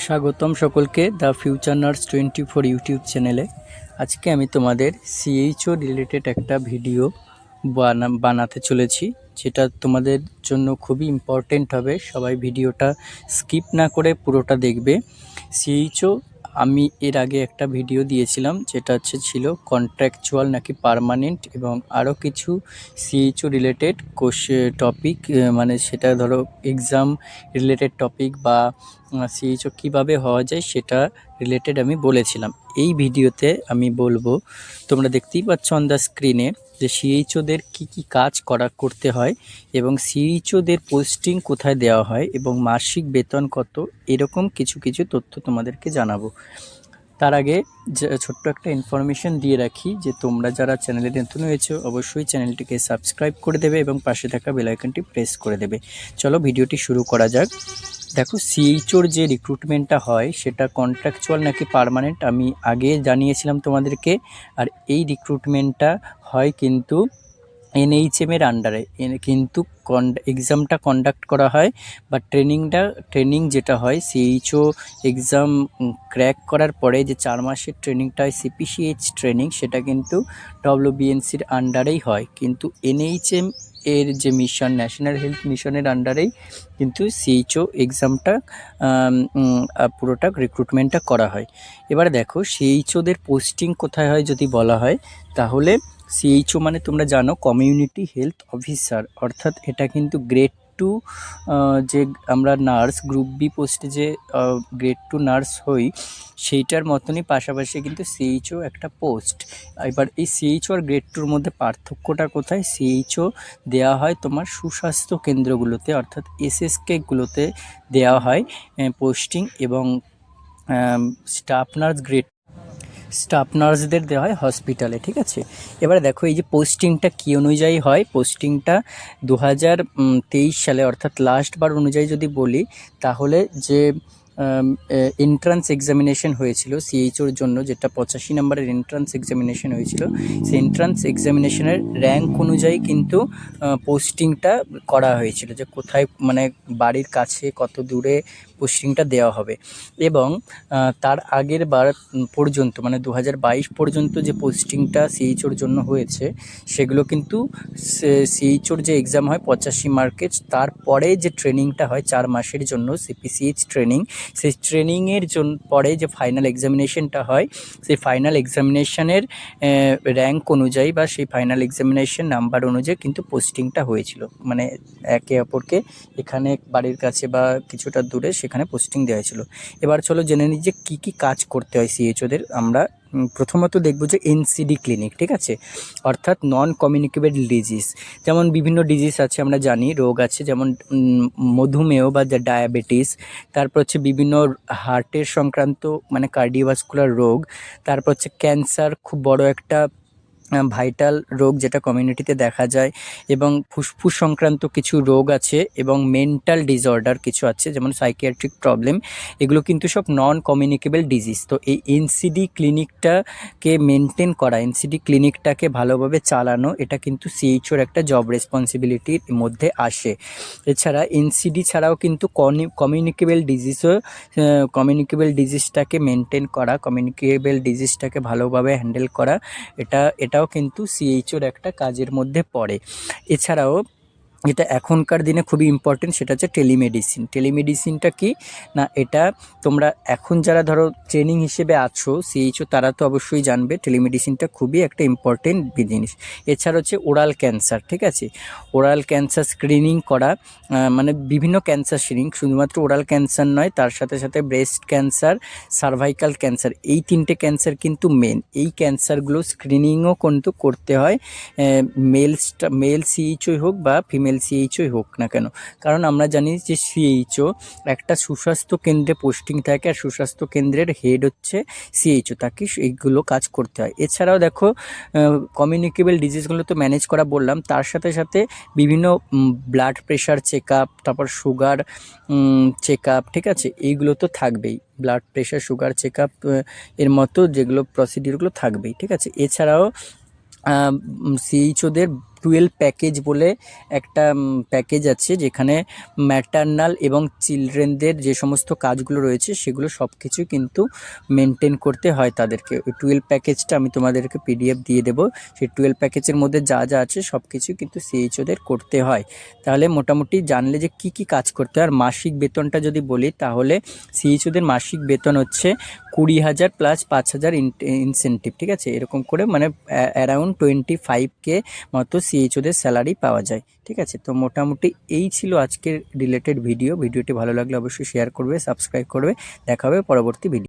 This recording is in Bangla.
স্বাগতম সকলকে the future nurse twenty four YouTube চ্যানেলে। আজকে আমি তোমাদের সিএইচও রিলেটেড একটা ভিডিও বানা, বানাতে চলেছি, যেটা তোমাদের জন্য খুবই ইম্পর্টেন্ট হবে। সবাই ভিডিওটা স্কিপ না করে পুরোটা দেখবে। সিএইচও আমি এর আগে একটা ভিডিও দিয়েছিলাম, যেটা হচ্ছে ছিল কন্ট্রাকচুয়াল নাকি পার্মানেন্ট এবং আরও কিছু সিএইচও রিলেটেড কোশ্চে টপিক মানে সেটা ধরো এক্সাম রিলেটেড টপিক বা সিএইচও কীভাবে হওয়া যায় সেটা রিলেটেড আমি বলেছিলাম। এই ভিডিওতে আমি বলব, তোমরা দেখতেই পাচ্ছ অন দ্য স্ক্রিনে যে সিএইচওদের কি কি কাজ করা, করতে হয় এবং সিএইচওদের পোস্টিং কোথায় দেওয়া হয় এবং মাসিক বেতন কত, এরকম কিছু কিছু তথ্য তোমাদেরকে জানাব। তার আগে ছোট্ট একটা ইনফরমেশন দিয়ে রাখি যে তোমরা যারা চ্যানেলে নতুন হয়েছো, অবশ্যই চ্যানেলটিকে সাবস্ক্রাইব করে দেবে এবং পাশে থাকা বেলাইকনটি প্রেস করে দেবে। চলো ভিডিওটি শুরু করা যাক। দেখো সিএইচওর যে রিক্রুটমেন্টটা হয়, সেটা কন্ট্রাকচুয়াল নাকি পার্মানেন্ট আমি আগে জানিয়েছিলাম তোমাদেরকে, আর এই রিক্রুটমেন্টটা হয় কিন্তু এনএইচএমের আন্ডারে কিন্তু এক্সামটা কন্ডাক্ট করা হয় বা ট্রেনিংটা ট্রেনিং যেটা হয় সিএইচও এক্সাম ক্র্যাক করার পরে যে চার মাসের ট্রেনিংটা হয় সিপিসিএইচ ট্রেনিং সেটা কিন্তু ডব্লিউবিএনসির আন্ডারেই হয়। কিন্তু এনএইচএম এর যে মিশন ন্যাশনাল হেলথ মিশনের আন্ডারেই কিন্তু সিএইচও এক্সামটা পুরোটা রিক্রুটমেন্টটা করা হয়। এবার দেখো সিএইচওদের পোস্টিং কোথায় হয় যদি বলা হয়, তাহলে সিএইচও মানে তোমরা জানো কমিউনিটি হেলথ অফিসার অর্থাৎ এটা কিন্তু গ্রেড টু যে আমরা নার্স গ্রুপ বি পোস্টে যে গ্রেড টু নার্স হই, সেইটার মতনই পাশাপাশি কিন্তু সিএইচও একটা পোস্ট এবার এই সিএইচও আর গ্রেড টুর মধ্যে পার্থক্যটা কোথায়? সিএইচও দেওয়া হয় তোমার সুস্বাস্থ্য কেন্দ্রগুলোতে, অর্থাৎ এসএসকেগুলোতে দেওয়া হয় পোস্টিং এবং স্টাফ নার্স গ্রেড স্টাফ নার্সদের দেওয়া হয় হসপিটালে ঠিক আছে? এবারে দেখো, এই যে পোস্টিংটা কী অনুযায়ী হয়? পোস্টিংটা দু হাজার তেইশ সালে, অর্থাৎ লাস্ট বার অনুযায়ী যদি বলি, তাহলে যে এন্ট্রান্স এক্সামিনেশন হয়েছিল সিএইচওর জন্য, যেটা পঁচাশি নম্বরের এন্ট্রান্স এক্সামিনেশন হয়েছিল। সেই এন্ট্রান্স এক্সামিনেশনের র্যাঙ্ক অনুযায়ী কিন্তু পোস্টিংটা করা হয়েছিল যে কোথায় মানে বাড়ির কাছে কত দূরে পোস্টিংটা দেওয়া হবে। এবং তার আগের বার পর্যন্ত মানে দু হাজার বাইশ পর্যন্ত যে পোস্টিংটা সিএইচওর জন্য হয়েছে, সেগুলো কিন্তু সিএইচওর যে এক্সাম হয় পঁচাশি মার্কের তারপরে যে ট্রেনিংটা হয় চার মাসের জন্য সিপিসিএইচ ট্রেনিং সেই ট্রেনিংয়ের জন্য পরে যে ফাইনাল এক্সামিনেশনটা হয়, সেই ফাইনাল এক্সামিনেশনের র্যাঙ্ক অনুযায়ী বা সেই ফাইনাল এক্সামিনেশন নাম্বার অনুযায়ী কিন্তু পোস্টিংটা হয়েছিল। মানে একে অপরকে এখানে বাড়ির কাছে বা কিছুটা দূরে সেখানে পোস্টিং দেওয়া হয়েছিল। এবার চলো জেনে নিই যে কী কী কাজ করতে হয় সিএইচওদের আমরা প্রথমত দেখব যে এনসিডি ক্লিনিক ঠিক আছে? অর্থাৎ নন কমিউনিকেবল ডিজিজ যেমন বিভিন্ন ডিজিজ আছে, আমরা জানি, রোগ আছে, যেমন মধুমেহ বা ডায়াবেটিস তারপর হচ্ছে বিভিন্ন হার্টের সংক্রান্ত মানে কার্ডিওভাস্কুলার রোগ, তারপর হচ্ছে ক্যান্সার খুব বড় একটা ভাইটাল রোগ যেটা কমিউনিটিতে দেখা যায় এবং ফুসফুস সংক্রান্ত কিছু রোগ আছে এবং মেন্টাল ডিসঅর্ডার কিছু আছে, যেমন সাইকিয়াট্রিক প্রবলেম এগুলো কিন্তু সব নন কমিউনিকেবল ডিজিজ তো এই এনসিডি ক্লিনিকটাকে মেনটেন করা এনসিডি ক্লিনিকটাকে ভালোভাবে চালানো, এটা কিন্তু সিএইচওর একটা জব রেসপন্সিবিলিটির মধ্যে আসে। এছাড়া এনসিডি ছাড়াও কিন্তু কমিউনিকেবল ডিজিজও কমিউনিকেবল ডিজিজটাকে মেনটেন করা কমিউনিকেবল ডিজিজটাকে ভালোভাবে হ্যান্ডেল করা, এটা এটা এটাও কিন্তু সিএইচওর একটা কাজের মধ্যে পড়ে। এছাড়াও এটা এখনকার দিনে খুবই ইম্পর্টেন্ট সেটা হচ্ছে টেলিমেডিসিন টেলিমেডিসিনটা কি? না, এটা তোমরা এখন যারা ধরো ট্রেনিং হিসেবে আছো সিএইচও তারা তো অবশ্যই জানবে টেলিমেডিসিনটা খুবই একটা ইম্পর্টেন্ট জিনিস। এছাড়া হচ্ছে ওরাল ক্যান্সার ঠিক আছে? ওরাল ক্যান্সার স্ক্রিনিং করা মানে বিভিন্ন ক্যান্সার স্ক্রিনিং শুধুমাত্র ওরাল ক্যান্সার নয়, তার সাথে সাথে ব্রেস্ট ক্যান্সার সার্ভাইকাল ক্যান্সার এই তিনটে ক্যান্সার কিন্তু মেন এই ক্যান্সারগুলো স্ক্রিনিংও কিন্তু করতে হয় মেল মেল সিএইচওই হোক বা ফিমেল ফিমেল সিএইচওই হোক না কেন। কারণ আমরা জানি যে সিএইচও একটা সুস্বাস্থ্য কেন্দ্রে পোস্টিং থাকে আর সুস্বাস্থ্য কেন্দ্রের হেড হচ্ছে সিএইচও তাকে এইগুলো কাজ করতে হয়। এছাড়াও দেখো কমিউনিকেবল ডিজিজগুলো তো ম্যানেজ করা বললাম। তার সাথে সাথে বিভিন্ন ব্লাড প্রেশার চেক আপ তারপর সুগার চেক আপ ঠিক আছে? এইগুলো তো থাকবেই। Blood pressure sugar check up এর মতো যেগুলো প্রসিডিউরগুলো থাকবেই, ঠিক আছে? এছাড়াও সিএইচওদের টুয়েলভ প্যাকেজ বলে একটা প্যাকেজ আছে যেখানে ম্যাটার্নাল এবং চিলড্রেনদের যে সমস্ত কাজগুলো রয়েছে সেগুলো সব কিছু কিন্তু মেনটেন করতে হয় তাদেরকে। ওই টুয়েলভ প্যাকেজটা আমি তোমাদেরকে পিডিএফ দিয়ে দেবো। সেই টুয়েলভ প্যাকেজের মধ্যে যা যা আছে সব কিছু কিন্তু সিএইচওদের করতে হয়। তাহলে মোটামুটি জানলে যে কি কি কাজ করতে হয়। আর মাসিক বেতনটা যদি বলি তাহলে সিএইচওদের মাসিক বেতন হচ্ছে কুড়ি হাজার প্লাস পাঁচ হাজার ইনসেন্টিভ ঠিক আছে? এরকম করে মানে অ্যারাউন্ড টোয়েন্টি ফাইভ কে মতো সিএইচওদের স্যালারি পাওয়া যায়। ঠিক আছে? তো মোটামুটি এই ছিল আজকের রিলেটেড ভিডিও ভিডিওটি ভালো লাগলে অবশ্যই শেয়ার করবে সাবস্ক্রাইব করবে। দেখা হবে পরবর্তী ভিডিও